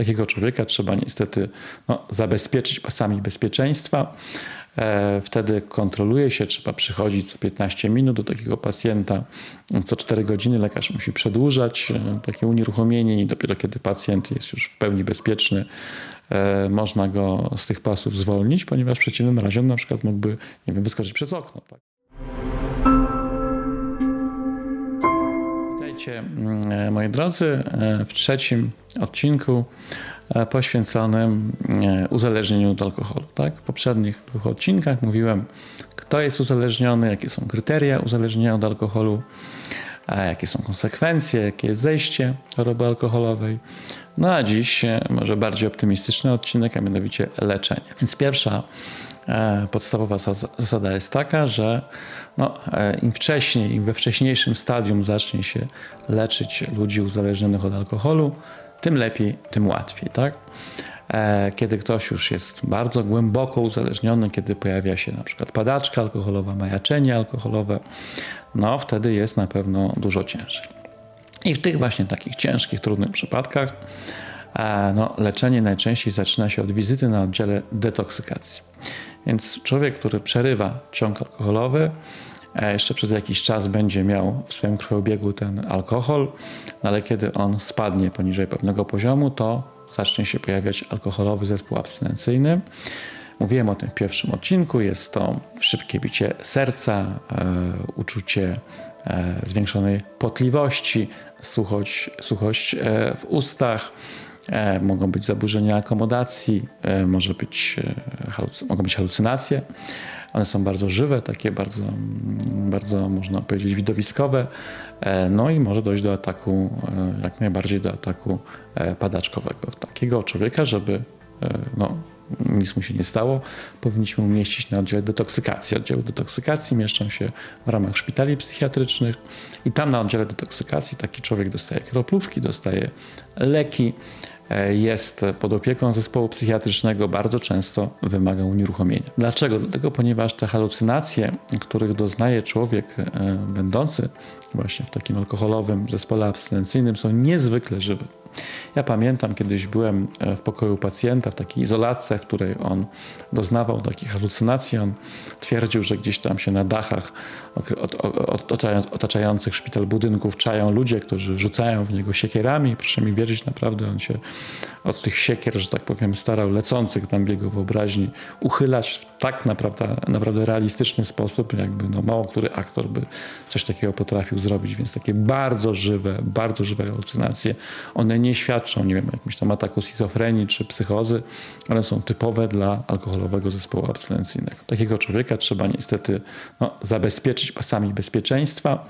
Takiego człowieka trzeba niestety no, zabezpieczyć pasami bezpieczeństwa. E, wtedy kontroluje się, trzeba przychodzić co 15 minut do takiego pacjenta. Co 4 godziny lekarz musi przedłużać e, takie unieruchomienie i dopiero kiedy pacjent jest już w pełni bezpieczny, e, można go z tych pasów zwolnić, ponieważ w przeciwnym razie on na przykład mógłby nie wiem, wyskoczyć przez okno. Tak. Witajcie mm, moi drodzy w trzecim odcinku E, poświęconym e, uzależnieniu od alkoholu. Tak? W poprzednich dwóch odcinkach mówiłem, kto jest uzależniony, jakie są kryteria uzależnienia od alkoholu, jakie są konsekwencje, jakie jest zejście choroby alkoholowej. No a dziś e, może bardziej optymistyczny odcinek, a mianowicie leczenie. Więc pierwsza podstawowa zasada jest taka, że no, im wcześniej, im we wcześniejszym stadium zacznie się leczyć ludzi uzależnionych od alkoholu, tym lepiej, tym łatwiej, tak? E, kiedy ktoś już jest bardzo głęboko uzależniony, kiedy pojawia się na przykład padaczka alkoholowa, majaczenie alkoholowe, no wtedy jest na pewno dużo ciężej. I w tych właśnie takich ciężkich, trudnych przypadkach e, no, leczenie najczęściej zaczyna się od wizyty na oddziale detoksykacji. Więc człowiek, który przerywa ciąg alkoholowy, jeszcze przez jakiś czas będzie miał w swoim krwiobiegu ten alkohol, no ale kiedy on spadnie poniżej pewnego poziomu, to zacznie się pojawiać alkoholowy zespół abstynencyjny. Mówiłem o tym w pierwszym odcinku. Jest to szybkie bicie serca, e, uczucie e, zwiększonej potliwości, suchość, suchość e, w ustach, e, mogą być zaburzenia akomodacji, e, może być, e, mogą być halucynacje. One są bardzo żywe, takie bardzo, bardzo można powiedzieć widowiskowe. E, no i może dojść do ataku, e, jak najbardziej do ataku e, padaczkowego. Takiego człowieka, żeby no, nic mu się nie stało, powinniśmy umieścić na oddziale detoksykacji. Oddziały detoksykacji mieszczą się w ramach szpitali psychiatrycznych i tam na oddziale detoksykacji taki człowiek dostaje kroplówki, dostaje leki, jest pod opieką zespołu psychiatrycznego, bardzo często wymaga unieruchomienia. Dlaczego? Dlatego, ponieważ te halucynacje, których doznaje człowiek e, będący właśnie w takim alkoholowym zespole abstynencyjnym, są niezwykle żywe. Ja pamiętam, kiedyś byłem e, w pokoju pacjenta, w takiej izolacji, w której on doznawał takich halucynacji. On twierdził, że gdzieś tam się na dachach otaczających szpital budynków czają ludzie, którzy rzucają w niego siekierami. Proszę mi wierzyć, naprawdę on się od tych siekier, że tak powiem, starał lecących tam w jego wyobraźni uchylać w tak naprawdę, naprawdę realistyczny sposób, jakby no, mało który aktor by coś takiego potrafił zrobić, więc takie bardzo żywe, bardzo żywe halucynacje. One nie świadczą, nie wiem, jakimś tam ataku schizofrenii czy psychozy, ale są typowe dla alkoholowego zespołu abstynencyjnego. Takiego człowieka trzeba niestety no, zabezpieczyć pasami bezpieczeństwa,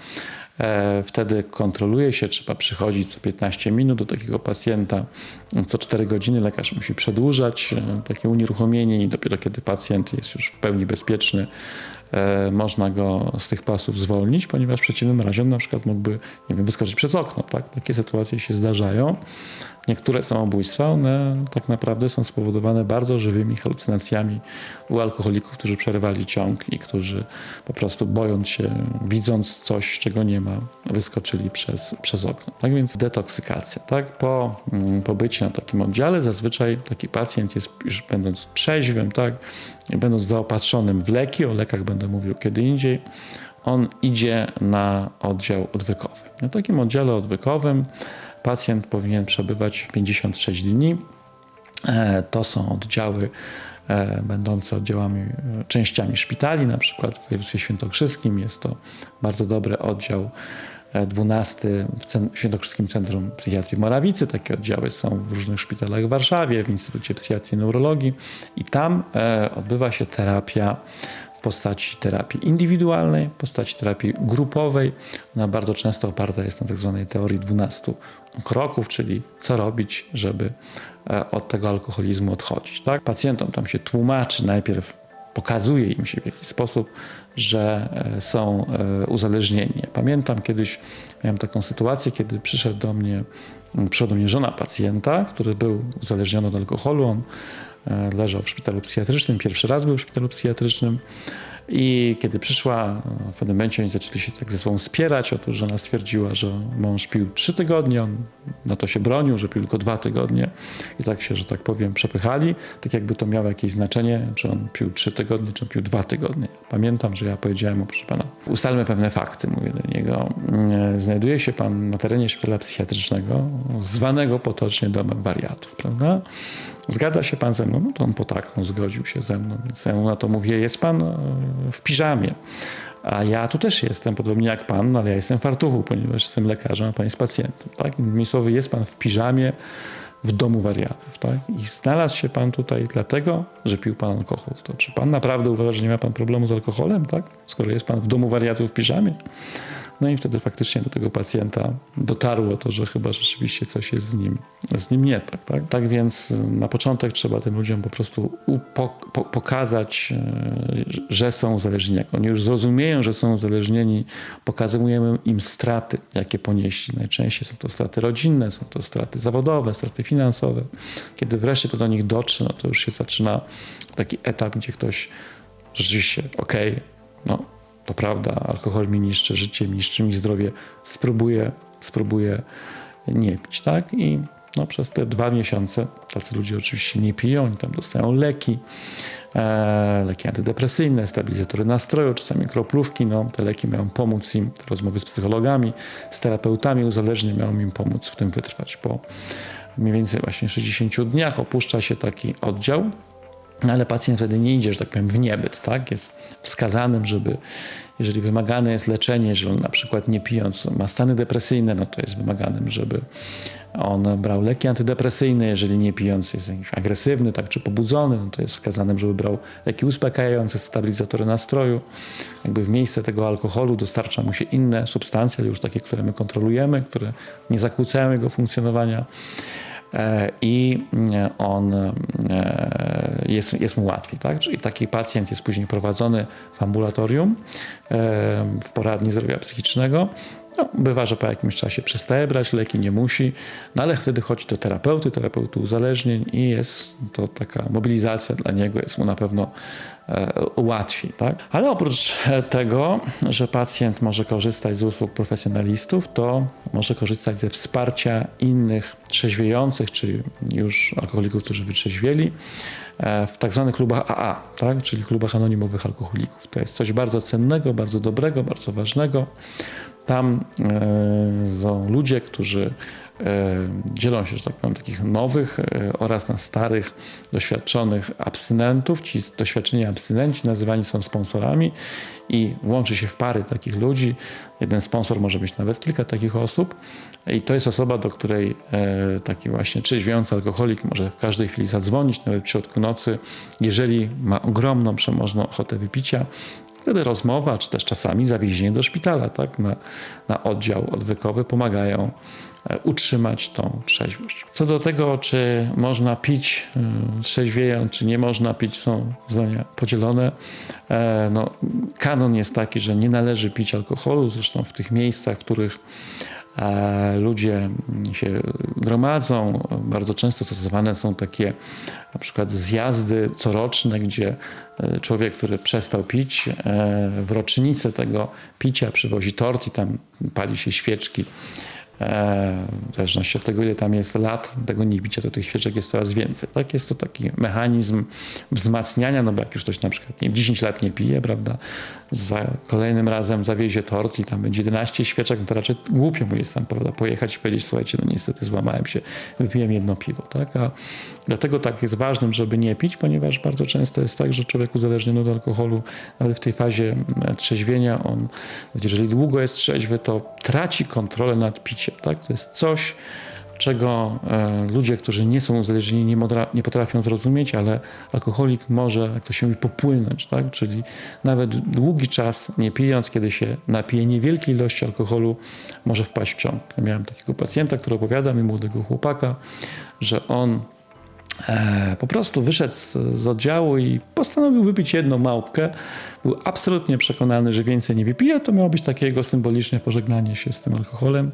wtedy kontroluje się, trzeba przychodzić co 15 minut do takiego pacjenta. Co 4 godziny lekarz musi przedłużać e, takie unieruchomienie i dopiero kiedy pacjent jest już w pełni bezpieczny, e, można go z tych pasów zwolnić, ponieważ w przeciwnym razie na przykład mógłby nie wiem, wyskoczyć przez okno. Tak? Takie sytuacje się zdarzają. Niektóre samobójstwa, one tak naprawdę są spowodowane bardzo żywymi halucynacjami u alkoholików, którzy przerywali ciąg i którzy po prostu bojąc się, widząc coś, czego nie ma, wyskoczyli przez, przez okno. Tak więc detoksykacja. Tak? Po mm, pobycie na takim oddziale zazwyczaj taki pacjent jest już będąc trzeźwym, tak? Będąc zaopatrzonym w leki, o lekach będę mówił kiedy indziej, on idzie na oddział odwykowy. Na takim oddziale odwykowym Pacjent powinien przebywać 56 dni. E, to są oddziały e, będące oddziałami, e, częściami szpitali, na przykład w województwie świętokrzyskim jest to bardzo dobry oddział 12 w Świętokrzyskim Centrum Psychiatrii Morawicy. Takie oddziały są w różnych szpitalach w Warszawie, w Instytucie Psychiatrii i Neurologii i tam odbywa się terapia w postaci terapii indywidualnej, w postaci terapii grupowej. Ona bardzo często oparta jest na tak zwanej teorii 12 kroków, czyli co robić, żeby e, od tego alkoholizmu odchodzić. Tak? Pacjentom tam się tłumaczy najpierw, pokazuje im się w jakiś sposób, że e, są e, uzależnieni. Pamiętam kiedyś miałem taką sytuację, kiedy przyszedł do mnie, przyszła do mnie żona pacjenta, który był uzależniony od alkoholu. On leżał w szpitalu psychiatrycznym, pierwszy raz był w szpitalu psychiatrycznym I kiedy przyszła, w pewnym momencie oni zaczęli się tak ze sobą spierać. Otóż żona stwierdziła, że mąż pił trzy tygodnie, on na to się bronił, że pił tylko dwa tygodnie. I tak się, że tak powiem, przepychali. Tak jakby to miało jakieś znaczenie, czy on pił trzy tygodnie, czy on pił dwa tygodnie. Pamiętam, że ja powiedziałem mu, proszę pana, ustalmy pewne fakty, mówię do niego. Mm, Znajduje się pan na terenie szpitala psychiatrycznego, zwanego potocznie domem wariatów, prawda? Zgadza się pan ze mną? No to on potaknął, zgodził się ze mną, więc ja mu na to mówię, jest pan e, w piżamie. A ja tu też jestem, podobnie jak pan, no ale ja jestem w fartuchu, ponieważ jestem lekarzem, a pan jest pacjentem. Tak? Innymi słowy, jest pan w piżamie w domu wariatów. Tak? I znalazł się pan tutaj dlatego, że pił pan alkohol. To czy pan naprawdę uważa, że nie ma pan problemu z alkoholem, tak? skoro jest pan w domu wariatów w piżamie? No i wtedy faktycznie do tego pacjenta dotarło to, że chyba rzeczywiście coś jest z nim, z nim nie tak. Tak, tak więc na początek trzeba tym ludziom po prostu pokazać, e, że są uzależnieni. Jak oni już zrozumieją, że są uzależnieni, pokazujemy im straty, jakie ponieśli. Najczęściej są to straty rodzinne, są to straty zawodowe, straty finansowe. Kiedy wreszcie to do nich dotrze, no to już się zaczyna taki etap, gdzie ktoś rzeczywiście, okej, okay, no to prawda, alkohol mi niszczy życie, niszczy mi zdrowie, spróbuję, spróbuję nie pić, tak? I no, przez te dwa miesiące tacy ludzie oczywiście nie piją, oni tam dostają leki, e, leki antydepresyjne, stabilizatory nastroju, czasami kroplówki, no, te leki mają pomóc im, te rozmowy z psychologami, z terapeutami uzależnień mają im pomóc w tym wytrwać. Po mniej więcej właśnie 60 dniach opuszcza się taki oddział, ale pacjent wtedy nie idzie, że tak powiem, w niebyt, tak? Jest wskazanym, żeby, jeżeli wymagane jest leczenie, jeżeli on na przykład nie pijąc ma stany depresyjne, no to jest wymaganym, żeby on brał leki antydepresyjne, jeżeli nie pijąc jest agresywny, tak, czy pobudzony, no to jest wskazanym, żeby brał leki uspokajające, stabilizatory nastroju. Jakby w miejsce tego alkoholu dostarcza mu się inne substancje, ale już takie, które my kontrolujemy, które nie zakłócają jego funkcjonowania i on jest, jest mu łatwiej. Tak? Czyli taki pacjent jest później prowadzony w ambulatorium, w poradni zdrowia psychicznego. No, bywa, że po jakimś czasie przestaje brać leki, nie musi, no ale wtedy chodzi do terapeuty, terapeuty uzależnień i jest to taka mobilizacja dla niego, jest mu na pewno e, łatwiej. Tak? Ale oprócz tego, że pacjent może korzystać z usług profesjonalistów, to może korzystać ze wsparcia innych trzeźwiejących, czy już alkoholików, którzy wytrzeźwieli, e, w tak zwanych klubach AA, tak? czyli klubach anonimowych alkoholików. To jest coś bardzo cennego, bardzo dobrego, bardzo ważnego. Tam e, są ludzie, którzy dzielą się, że tak powiem, takich nowych e, oraz na starych, doświadczonych abstynentów. Ci doświadczeni abstynenci nazywani są sponsorami i łączy się w pary takich ludzi. Jeden sponsor może mieć nawet kilka takich osób i to jest osoba, do której taki właśnie trzeźwiejący alkoholik może w każdej chwili zadzwonić, nawet w środku nocy, jeżeli ma ogromną, przemożną ochotę wypicia, Wtedy rozmowa, czy też czasami zawiezienie do szpitala, tak, na, na oddział odwykowy pomagają e, utrzymać tą trzeźwość. Co do tego, czy można pić e, trzeźwiejąc, czy nie można pić, są zdania podzielone. E, no, kanon jest taki, że nie należy pić alkoholu, zresztą w tych miejscach, w których ludzie się gromadzą. Bardzo często stosowane są takie na przykład zjazdy coroczne, gdzie e, człowiek, który przestał pić, e, w rocznicę tego picia przywozi tort i tam pali się świeczki E, w zależności od tego, ile tam jest lat tego niebicia, to tych świeczek jest coraz więcej. Tak? Jest to taki mechanizm wzmacniania, no bo jak już ktoś na przykład nie, 10 lat nie pije, prawda, za kolejnym razem zawiezie tort i tam będzie 11 świeczek, no to raczej głupio mu jest tam prawda, pojechać i powiedzieć, słuchajcie, no niestety złamałem się, wypiłem jedno piwo. Tak? A dlatego tak jest ważnym, żeby nie pić, ponieważ bardzo często jest tak, że człowiek uzależniony od alkoholu, nawet w tej fazie trzeźwienia, on, jeżeli długo jest trzeźwy, to traci kontrolę nad piciem tak? To jest coś, czego e, ludzie, którzy nie są uzależnieni, nie, nie, potrafią zrozumieć, ale alkoholik może, jak to się mówi, popłynąć, tak? czyli nawet długi czas nie pijąc, kiedy się napije niewielkiej ilości alkoholu, może wpaść w ciąg. Ja miałem takiego pacjenta, który opowiada mi, młodego chłopaka, że on po prostu wyszedł z, z oddziału i postanowił wypić jedną małpkę. Był absolutnie przekonany, że więcej nie wypije. To miało być takie jego symboliczne pożegnanie się z tym alkoholem.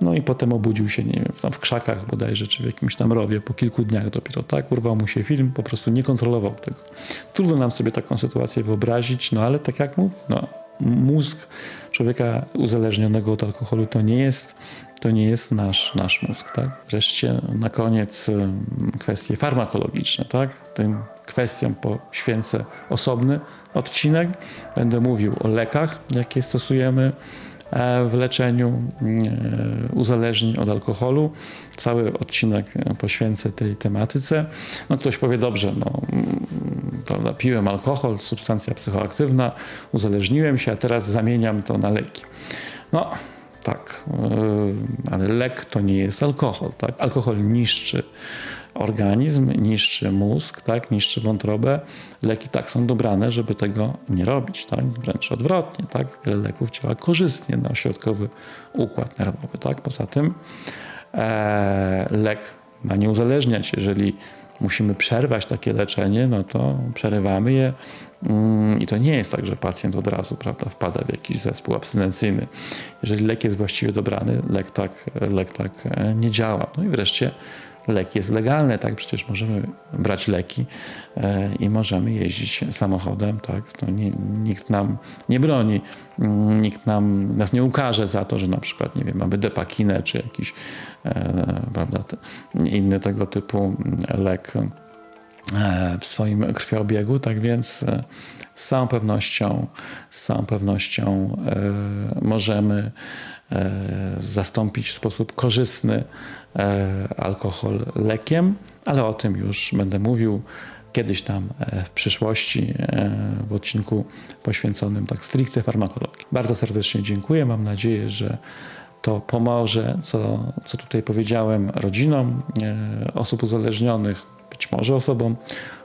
No i potem obudził się, nie wiem, tam w krzakach bodajże, czy w jakimś tam rowie, po kilku dniach dopiero, tak? Urwał mu się film, po prostu nie kontrolował tego. Trudno nam sobie taką sytuację wyobrazić, no ale tak jak mówię, no, mózg człowieka uzależnionego od alkoholu to nie jest, to nie jest nasz, nasz mózg, tak? Wreszcie na koniec ym, kwestie farmakologiczne, tak? Tym kwestiom poświęcę osobny odcinek. Będę mówił o lekach, jakie stosujemy e, w leczeniu e, uzależnień od alkoholu. Cały odcinek e, poświęcę tej tematyce. No ktoś powie, dobrze, no, mm, prawda, piłem alkohol, substancja psychoaktywna, uzależniłem się, a teraz zamieniam to na leki. No, tak, yy, ale lek to nie jest alkohol. Tak? Alkohol niszczy organizm, niszczy mózg, tak? niszczy wątrobę. Leki tak są dobrane, żeby tego nie robić. Tak? Wręcz odwrotnie. Tak? Wiele leków działa korzystnie na ośrodkowy układ nerwowy. Tak? Poza tym e, lek ma nie uzależniać. Jeżeli musimy przerwać takie leczenie, no to przerywamy je mm, i to nie jest tak, że pacjent od razu prawda, wpada w jakiś zespół abstynencyjny. Jeżeli lek jest właściwie dobrany, lek tak, lek tak e, nie działa. No i wreszcie lek jest legalny, tak? Przecież możemy brać leki e, i możemy jeździć samochodem, tak? No nie, nikt nam nie broni, mm, nikt nam, nas nie ukaże za to, że na przykład, nie wiem, mamy depakinę czy jakiś e, prawda, te, inny tego typu lek e, w swoim krwiobiegu, tak więc e, z całą pewnością, z całą pewnością e, możemy e, zastąpić w sposób korzystny e, alkohol lekiem, ale o tym już będę mówił kiedyś tam e, w przyszłości e, w odcinku poświęconym tak stricte farmakologii. Bardzo serdecznie dziękuję. Mam nadzieję, że to pomoże, co, co tutaj powiedziałem, rodzinom e, osób uzależnionych, być może osobom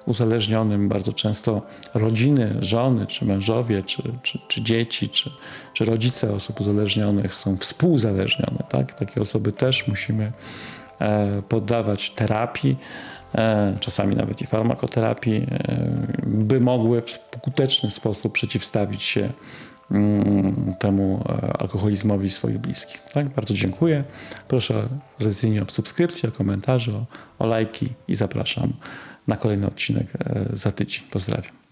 uzależnionym, bardzo często rodziny, żony, czy mężowie, czy, czy, czy dzieci, czy, czy rodzice osób uzależnionych są współzależnione. Tak? Takie osoby też musimy e, poddawać terapii, e, czasami nawet i farmakoterapii, e, by mogły w skuteczny sposób przeciwstawić się temu e, alkoholizmowi swoich bliskich. Tak? Bardzo dziękuję. Proszę tradycyjnie o subskrypcję, o komentarze, o, o lajki i zapraszam na kolejny odcinek e, za tydzień. Pozdrawiam.